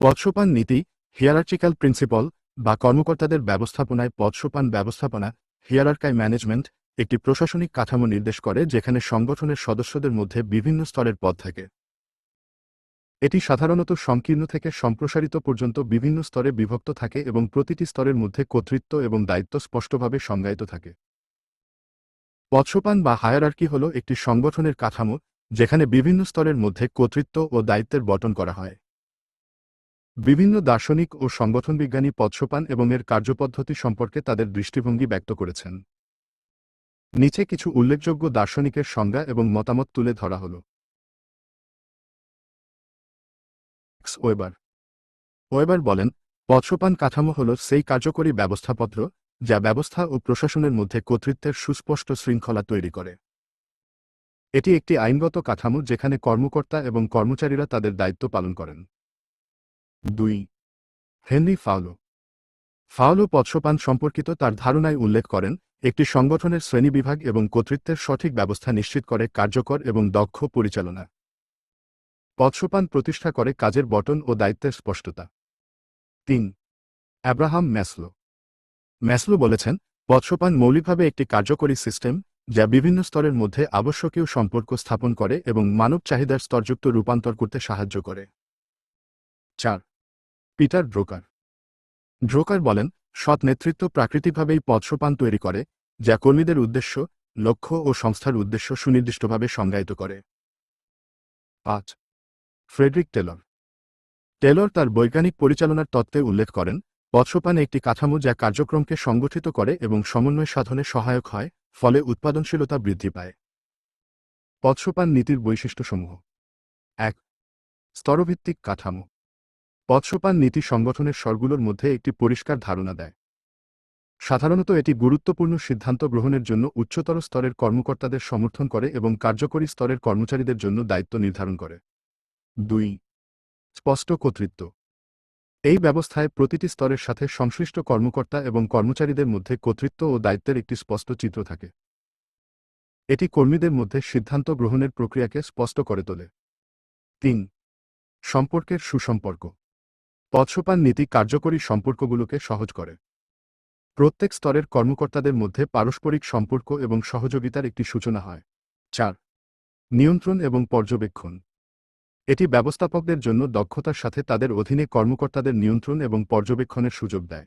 পদসোপান নীতি হিয়ারার্চিক্যাল প্রিন্সিপল বা কর্মকর্তাদের ব্যবস্থাপনায় পদসোপান ব্যবস্থাপনা হিয়ারার্কাই ম্যানেজমেন্ট একটি প্রশাসনিক কাঠামো নির্দেশ করে যেখানে সংগঠনের সদস্যদের মধ্যে বিভিন্ন স্তরের পদ থাকে। এটি সাধারণত সংকীর্ণ থেকে সম্প্রসারিত পর্যন্ত বিভিন্ন স্তরে বিভক্ত থাকে এবং প্রতিটি স্তরের মধ্যে কর্তৃত্ব এবং দায়িত্ব স্পষ্টভাবে সংজ্ঞায়িত থাকে। পদসোপান বা হায়ারার্কি হল একটি সংগঠনের কাঠামো, যেখানে বিভিন্ন স্তরের মধ্যে কর্তৃত্ব ও দায়িত্বের বটন করা হয়। বিভিন্ন দার্শনিক ও সংগঠন বিজ্ঞানী পদসোপান এবং এর কার্যপদ্ধতি সম্পর্কে তাদের দৃষ্টিভঙ্গি ব্যক্ত করেছেন। নিচে কিছু উল্লেখযোগ্য দার্শনিকের সংজ্ঞা এবং মতামত তুলে ধরা হল। ওয়েবার। ওয়েবার বলেন পদসোপান কাঠামো হল সেই কার্যকরী ব্যবস্থাপত্র যা ব্যবস্থা ও প্রশাসনের মধ্যে কর্তৃত্বের সুস্পষ্ট শৃঙ্খলা তৈরি করে। এটি একটি আইনগত কাঠামো যেখানে কর্মকর্তা এবং কর্মচারীরা তাদের দায়িত্ব পালন করেন। দুই, হেনরি ফাউলো। ফাউলো পদসোপান সম্পর্কিত তার ধারণায় উল্লেখ করেন, একটি সংগঠনের শ্রেণীবিভাগ এবং কর্তৃত্বের সঠিক ব্যবস্থা নিশ্চিত করে কার্যকর এবং দক্ষ পরিচালনা। পদসোপান প্রতিষ্ঠা করে কাজের বটন ও দায়িত্বের স্পষ্টতা। তিন অ্যাব্রাহাম ম্যাসলো। ম্যাসলো বলেছেন পদসোপান মৌলিকভাবে একটি কার্যকরী সিস্টেম, যা বিভিন্ন স্তরের মধ্যে আবশ্যকীয় সম্পর্ক স্থাপন করে এবং মানব চাহিদার স্তরযুক্ত রূপান্তর করতে সাহায্য করে। চার। পিটার ড্রোকার ড্রোকার বলেন, সৎ নেতৃত্ব প্রাকৃতিকভাবেই পদসোপান তৈরি করে, যা কর্মীদের উদ্দেশ্য, লক্ষ্য ও সংস্থার উদ্দেশ্য সুনির্দিষ্টভাবে সংজ্ঞায়িত করে। পাঁচ। Friedrich Taylor. টেলর তার বৈজ্ঞানিক পরিচালনার তত্ত্বে উল্লেখ করেন পদসোপান একটি কাঠামো যা কার্যক্রমকে সংগঠিত করে এবং সমন্বয় সাধনে সহায়ক হয়, ফলে উৎপাদনশীলতা বৃদ্ধি পায়। পদসোপান নীতির বৈশিষ্ট্যসমূহ। এক। স্তরভিত্তিক কাঠামো। পদসোপান নীতি সংগঠনের স্বরগুলোর মধ্যে একটি পরিষ্কার ধারণা দেয়। সাধারণত এটি গুরুত্বপূর্ণ সিদ্ধান্ত গ্রহণের জন্য উচ্চতর স্তরের কর্মকর্তাদের সমর্থন করে এবং কার্যকরী স্তরের কর্মচারীদের জন্য দায়িত্ব নির্ধারণ করে। দুই, স্পষ্ট কর্তৃত্ব। এই ব্যবস্থায় প্রতিটি স্তরের সাথে সংশ্লিষ্ট কর্মকর্তা এবং কর্মচারীদের মধ্যে কর্তৃত্ব ও দায়িত্বের একটি স্পষ্ট চিত্র থাকে। এটি কর্মীদের মধ্যে সিদ্ধান্ত গ্রহণের প্রক্রিয়াকে স্পষ্ট করে তোলে। তিন, সম্পর্কের সুসম্পর্ক। পদসোপান নীতি কার্যকরী সম্পর্কগুলোকে সহজ করে। প্রত্যেক স্তরের কর্মকর্তাদের মধ্যে পারস্পরিক সম্পর্ক এবং সহযোগিতার একটি সূচনা হয়। চার নিয়ন্ত্রণ এবং পর্যবেক্ষণ। এটি ব্যবস্থাপকদের জন্য দক্ষতার সাথে তাদের অধীনে কর্মকর্তাদের নিয়ন্ত্রণ এবং পর্যবেক্ষণের সুযোগ দেয়।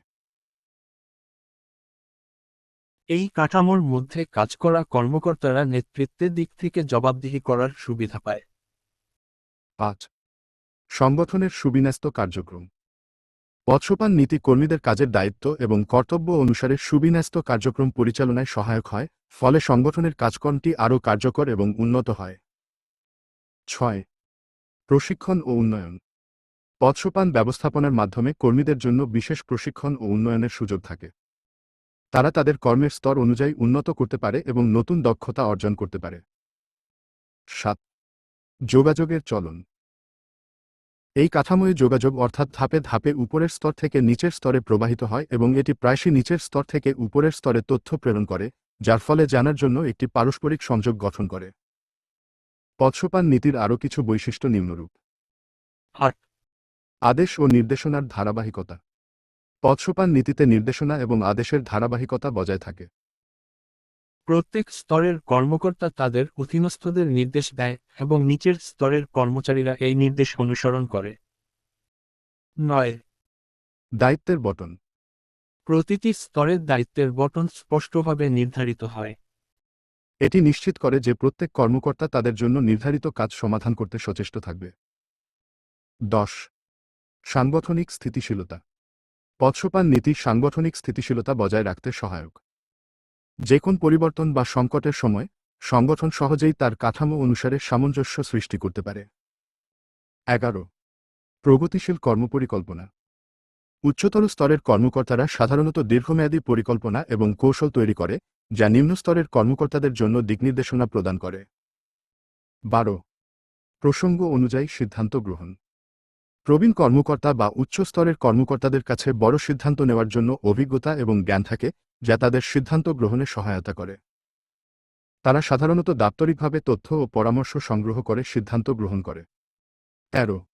এই কাঠামোর মধ্যে কাজ করা কর্মকর্তারা নেতৃত্বের দিক থেকে জবাবদিহি করার সুবিধা পায়। পাঁচ সংগঠনের সুবিন্যস্ত কার্যক্রম। পদসোপান নীতি কর্মীদের কাজের দায়িত্ব এবং কর্তব্য অনুসারে সুবিন্যস্ত কার্যক্রম পরিচালনায় সহায়ক হয়, ফলে সংগঠনের কাজকর্মটি আরও কার্যকর এবং উন্নত হয়। ছয়, প্রশিক্ষণ ও উন্নয়ন। পদসোপান ব্যবস্থাপনার মাধ্যমে কর্মীদের জন্য বিশেষ প্রশিক্ষণ ও উন্নয়নের সুযোগ থাকে। তারা তাদের কর্মের স্তর অনুযায়ী উন্নত করতে পারে এবং নতুন দক্ষতা অর্জন করতে পারে। সাত, যোগাযোগের চলন। এই কাঠামোয় যোগাযোগ অর্থাৎ ধাপে ধাপে উপরের স্তর থেকে নিচের স্তরে প্রবাহিত হয় এবং এটি প্রায়শই নিচের স্তর থেকে উপরের স্তরে তথ্য প্রেরণ করে যার ফলে জানার জন্য একটি পারস্পরিক সংযোগ গঠন করে। পদসোপান নীতির আরও কিছু বৈশিষ্ট্য নিম্নরূপ। আদেশ ও নির্দেশনার ধারাবাহিকতা। পদসোপান নীতিতে নির্দেশনা এবং আদেশের ধারাবাহিকতা বজায় থাকে। প্রত্যেক স্তরের কর্মকর্তা তাদের অধীনস্থদের নির্দেশ দেয় এবং নিচের স্তরের কর্মচারীরা এই নির্দেশ অনুসরণ করে। নয়। দায়িত্বের বটন। প্রতিটি স্তরের দায়িত্বের বটন স্পষ্টভাবে নির্ধারিত হয়। এটি নিশ্চিত করে যে প্রত্যেক কর্মকর্তা তাদের জন্য নির্ধারিত কাজ সমাধান করতে সচেষ্ট থাকবে। দশ। সাংগঠনিক স্থিতিশীলতা। পদসোপান নীতি সাংগঠনিক স্থিতিশীলতা বজায় রাখতে সহায়ক। যে কোন পরিবর্তন বা সংকটের সময়, সংগঠন সহজেই তার কাঠামো অনুসারে সামঞ্জস্য সৃষ্টি করতে পারে। এগারো, প্রগতিশীল কর্মপরিকল্পনা। উচ্চতর স্তরের কর্মকর্তারা সাধারণত দীর্ঘমেয়াদী পরিকল্পনা এবং কৌশল তৈরি করে, যা নিম্ন স্তরের কর্মকর্তাদের জন্য দিকনির্দেশনা প্রদান করে। বারো, প্রসঙ্গ অনুযায়ী সিদ্ধান্ত গ্রহণ। প্রবীণ কর্মকর্তা বা উচ্চ স্তরের কর্মকর্তাদের কাছে বড় সিদ্ধান্ত নেওয়ার জন্য অভিজ্ঞতা এবং জ্ঞান থাকে যা তাদের সিদ্ধান্ত গ্রহণে সহায়তা করে। তারা সাধারণত দাপ্তরিকভাবে তথ্য ও পরামর্শ সংগ্রহ করে সিদ্ধান্ত গ্রহণ করে। তেরো,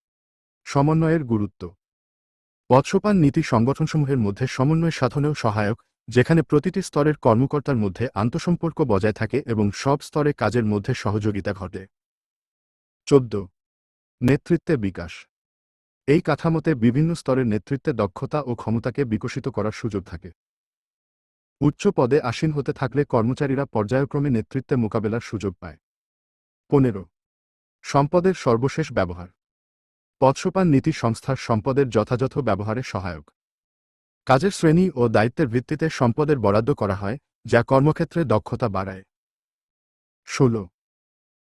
সমন্বয়ের গুরুত্ব। পদসোপান নীতি সংগঠনসমূহের মধ্যে সমন্বয় সাধনেও সহায়ক, যেখানে প্রতিটি স্তরের কর্মকর্তার মধ্যে আন্তঃসম্পর্ক বজায় থাকে এবং সব স্তরে কাজের মধ্যে সহযোগিতা ঘটে। চোদ্দ, নেতৃত্বে বিকাশ। এই কাঠামোতে বিভিন্ন স্তরের নেতৃত্বে দক্ষতা ও ক্ষমতাকে বিকশিত করার সুযোগ থাকে। উচ্চ পদে আসীন হতে থাকলে কর্মচারীরা পর্যায়ক্রমে নেতৃত্বে মোকাবেলার সুযোগ পায়। পনেরো। সম্পদের সর্বশেষ ব্যবহার। পদসোপান নীতি সংস্থার সম্পদের যথাযথ ব্যবহারে সহায়ক। কাজের শ্রেণি ও দায়িত্বের ভিত্তিতে সম্পদের বরাদ্দ করা হয়, যা কর্মক্ষেত্রে দক্ষতা বাড়ায়। ষোল।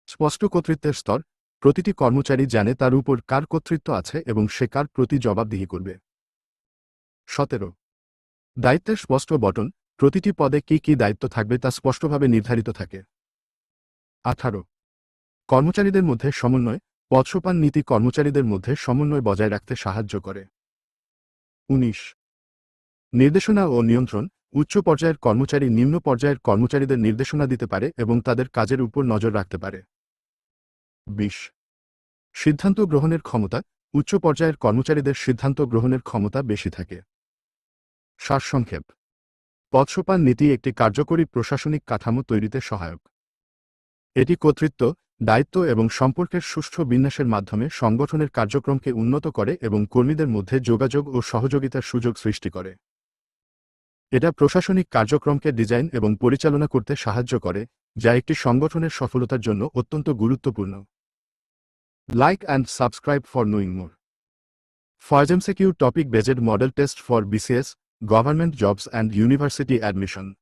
স্পষ্ট কর্তৃত্বের স্তর। প্রতিটি কর্মচারী জানে তার উপর কার কর্তৃত্ব আছে এবং সে কার প্রতি জবাবদিহি করবে। সতেরো। দায়িত্বের স্পষ্ট বটন। প্রতিটি পদে কি কি দায়িত্ব থাকবে তা স্পষ্টভাবে নির্ধারিত থাকে। আঠারো। কর্মচারীদের মধ্যে সমন্বয়, পদসোপান নীতি কর্মচারীদের মধ্যে সমন্বয় বজায় রাখতে সাহায্য করে। উনিশ। নির্দেশনা ও নিয়ন্ত্রণ, উচ্চ পর্যায়ের কর্মচারী নিম্ন পর্যায়ের কর্মচারীদের নির্দেশনা দিতে পারে এবং তাদের কাজের উপর নজর রাখতে পারে। বিশ। সিদ্ধান্ত গ্রহণের ক্ষমতা, উচ্চ পর্যায়ের কর্মচারীদের সিদ্ধান্ত গ্রহণের ক্ষমতা বেশি থাকে। সারসংক্ষেপ। পদসোপান নীতি একটি কার্যকরী প্রশাসনিক কাঠামো তৈরিতে সহায়ক। এটি কর্তৃত্ব, দায়িত্ব এবং সম্পর্কের সুষ্ঠু বিন্যাসের মাধ্যমে সংগঠনের কার্যক্রমকে উন্নত করে এবং কর্মীদের মধ্যে যোগাযোগ ও সহযোগিতার সুযোগ সৃষ্টি করে। এটা প্রশাসনিক কার্যক্রমকে ডিজাইন এবং পরিচালনা করতে সাহায্য করে, যা একটি সংগঠনের সফলতার জন্য অত্যন্ত গুরুত্বপূর্ণ। Like and subscribe for knowing more. ফরজেমসেকিউ topic based model test for BCS Government Jobs and University Admission.